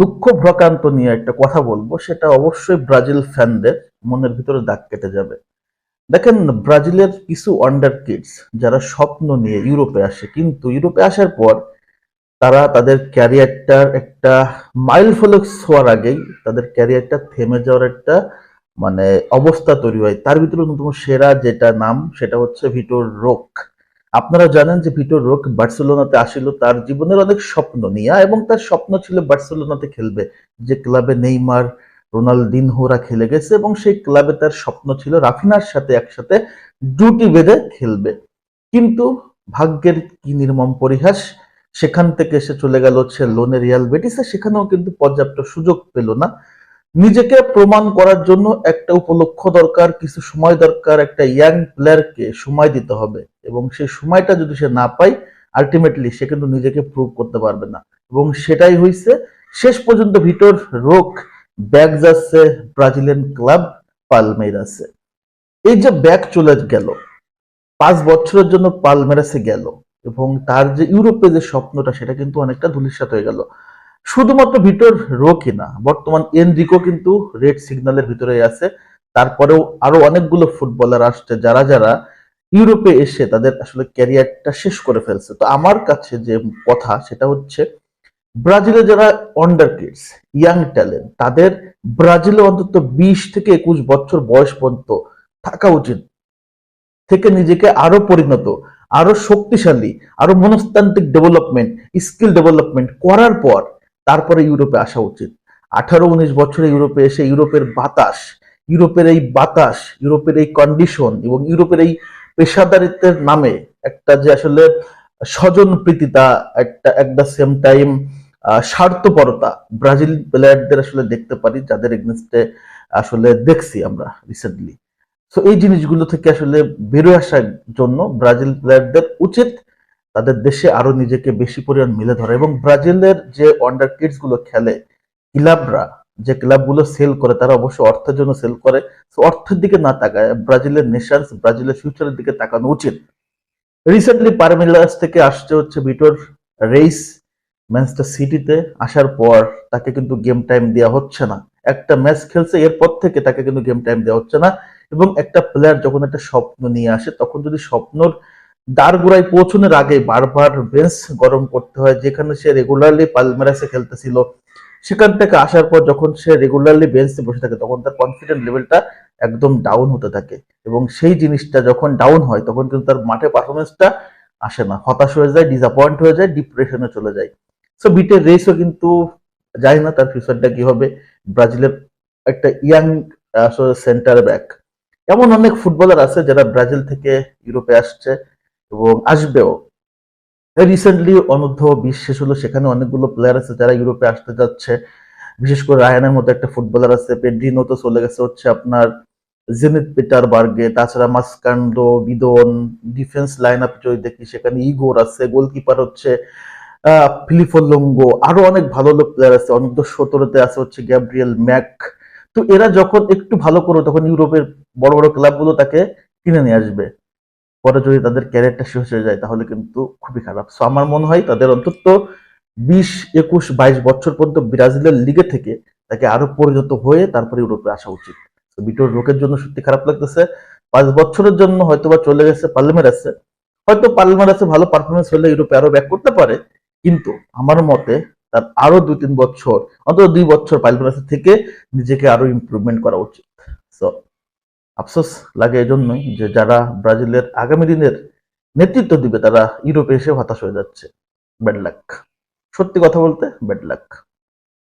দুঃখ ভ্রকান্ত নিয়ে একটা কথা বলব, সেটা অবশ্যই ব্রাজিল ফ্যানদের মনের ভিতরে দাগ কেটে যাবে। দেখেন, ব্রাজিলের কিছু আন্ডার কিডস যারা স্বপ্ন নিয়ে ইউরোপে আসে, কিন্তু ইউরোপে আসার পর তারা তাদের ক্যারিয়ারটার একটা মাইল ফলক ছোঁয়ার আগেই তাদের ক্যারিয়ারটা থেমে যাওয়ার একটা মানে অবস্থা তৈরি হয়। তার ভিতরে অন্যতম সেরা যেটা নাম, সেটা হচ্ছে ভিটোর রোক। আপনারা জানেন যে ভিটোর রোক বার্সেলোনাতে আসিল, তার জীবনের অনেক স্বপ্ন নিয়ে, এবং তার স্বপ্ন ছিল বার্সেলোনাতে খেলবে। যে ক্লাবে নেইমার, রোনালদিনহোরা খেলে গেছে, এবং সেই ক্লাবে তার স্বপ্ন ছিল রাফিনার সাথে একসাথে জুটি বেঁধে খেলবে। কিন্তু ভাগ্যের কি নির্মম পরিহাস, সেখান থেকে এসে চলে গেল হচ্ছে লোনে রিয়াল বেটিসে, সেখানেও কিন্তু পর্যাপ্ত সুযোগ পেল না। নিজেকে প্রমাণ করার জন্য একটা উপলক্ষ দরকার, কিছু সময় দরকার, একটা ইয়াং প্লেয়ারকে সময় দিতে হবে। এবং সেই সময়টা যদি সে না পায় আলটিমেটলি সে কিন্তু নিজেকে প্রুভ করতে পারবে না। এবং সেটাই হয়েছে শেষ পর্যন্ত ভিতর রোগ ব্যাগ যাচ্ছে ব্রাজিলিয়ান ক্লাব পালমেরাসে এই যে ব্যাগ চলে গেল, পাঁচ বছরের জন্য পালমেরাসে গেল এবং তার যে ইউরোপে যে স্বপ্নটা, সেটা কিন্তু অনেকটা ধুলিস্বাত হয়ে গেল। শুধুমাত্র ভিতর রোকি না, বর্তমান এনরিকো কিন্তু রেড সিগন্যালের ভিতরে আছে। তারপরেও আরও অনেকগুলো ফুটবলার আসছে, যারা যারা ইউরোপে এসে তাদের আসলে ক্যারিয়ারটা শেষ করে ফেলছে। তো আমার কাছে যে কথা, সেটা হচ্ছে ব্রাজিলে যারা অন্ডার কিডস ইয়াং ট্যালেন্ট তাদের ব্রাজিলে অন্তত বিশ থেকে একুশ বছর বয়স পর্যন্ত থাকা উচিত। থেকে নিজেকে আরও পরিণত, আরও শক্তিশালী, আরও মনস্তান্ত্রিক ডেভেলপমেন্ট স্কিল ডেভেলপমেন্ট করার পর তারপরে ইউরোপে আসা উচিত। আঠারো, উনিশ বছরে ইউরোপে এসে ইউরোপের বাতাস, ইউরোপের এই বাতাস, ইউরোপের এই কন্ডিশন এবং ইউরোপের এই পেশাদারিত্বের নামে একটা যে আসলে স্বজন প্রীতিতা একটা দ্য সেম টাইম স্বার্থপরতা ব্রাজিল প্লেয়ারদের আসলে দেখতে পারি, যাদের এগেনস্টে আসলে দেখছি আমরা রিসেন্টলি তো এই জিনিসগুলো থেকে আসলে বেরোয় আসার জন্য ব্রাজিল প্লেয়ারদের উচিত তাদের দেশে আরও নিজেকে বেশি পরিমাণ মিলে ধরা এবং ব্রাজিলের যে আন্ডার কিডসগুলো খেলে, ক্লাবরা যে ক্লাবগুলো সেল করে, তারা অবশ্য অর্থের জন্য সেল করে। অর্থের দিকে না তাকায়, ব্রাজিলের নেশনস ব্রাজিলের ফিউচারের দিকে তাকানো উচিত। রিসেন্টলি পারমিলাস থেকে আসছে হচ্ছে ভিটোর রেইস ম্যানচেস্টার সিটিতে আসার পর তাকে কিন্তু গেম টাইম দেওয়া হচ্ছে না। একটা ম্যাচ খেলছে, এরপর থেকে তাকে কিন্তু গেম টাইম দেওয়া হচ্ছে না। এবং একটা প্লেয়ার যখন একটা স্বপ্ন নিয়ে আসে, তখন যদি স্বপ্নর দ্বার গোড়ায় পৌঁছানোর আগে বারবার বেঞ্চ গরম করতে হয়, যেখানে সে রেগুলারলি পালমেরাসে খেলতেছিল সেখান থেকে আসার পর যখন সে রেগুলারলি বেঞ্চে বসে থাকে, তখন তার কনফিডেন্ট লেভেলটা একদম ডাউন হতে থাকে। এবং সেই জিনিসটা যখন ডাউন হয়, তখন কিন্তু তার মাঠে পারফরমেন্সটা আসে না। হতাশ হয়ে যায় ডিসঅ্যাপয়েন্ট হয়ে যায় ডিপ্রেশনে চলে যায়। সো বিটের রেসও কিন্তু জানি না, তার ফিউচারটা কি হবে? ব্রাজিলের একটা ইয়াং সেন্টার ব্যাক এমন অনেক ফুটবলার আছে যারা ব্রাজিল থেকে ইউরোপে আসছে এবং আসবেও। রিসেন্টলি অনূর্ধ্ব বিশ শেষ হলো, সেখানে অনেকগুলো প্লেয়ার আছে যারা ইউরোপে আসতে যাচ্ছে। বিশেষ করে রায়ানের মতো একটা ফুটবলার আছে পেড্রিনো তো চলে গেছে হচ্ছে আপনার জেনিত পিটার বার্গে তাছাড়া মাসকান্ডো বিদন ডিফেন্স লাইন আপ যদি দেখি, সেখানে ইগোর আছে গোলকিপার হচ্ছে ফিলিফোলঙ্গো আরও অনেক ভালো ভালো প্লেয়ার আছে। অনূর্ধ্ব সতেরোতে আছে হচ্ছে গ্যাব্রিয়েল ম্যাক তো এরা যখন একটু ভালো করবে, তখন ইউরোপের বড় বড় ক্লাবগুলো তাকে কিনে নিয়ে আসবে। পরে যদি তাদের ক্যারিয়ারটা শেষ হয়ে যায়, তাহলে কিন্তু খুবই খারাপ। সো আমার মনে হয় তাদের অন্তত বিশ, একুশ, বাইশ বছর পর্যন্ত ব্রাজিলের লিগে থেকে তাকে আরও পরিণত হয়ে তারপরে ইউরোপে আসা উচিত। বিটোর রোগের জন্য সত্যি খারাপ লাগতেছে। পাঁচ বছরের জন্য হয়তো বা চলে গেছে পার্লামেরাসে হয়তো পার্লামেরাসে ভালো পারফরমেন্স হলে ইউরোপে আরও ব্যাক করতে পারে, কিন্তু আমার মতে তার আরও দুই, তিন বছর, অন্তত দুই বছর পার্লামেরাসে থেকে নিজেকে আরও ইমপ্রুভমেন্ট করা উচিত। সো আফসোস লাগে এজন্যই যে যারা ব্রাজিলের আগামী দিনের নেতৃত্ব দিবে, তারা ইউরোপে এসে হতাশ হয়ে যাচ্ছে। ব্যাড লাক সত্যি কথা বলতে ব্যাড লাক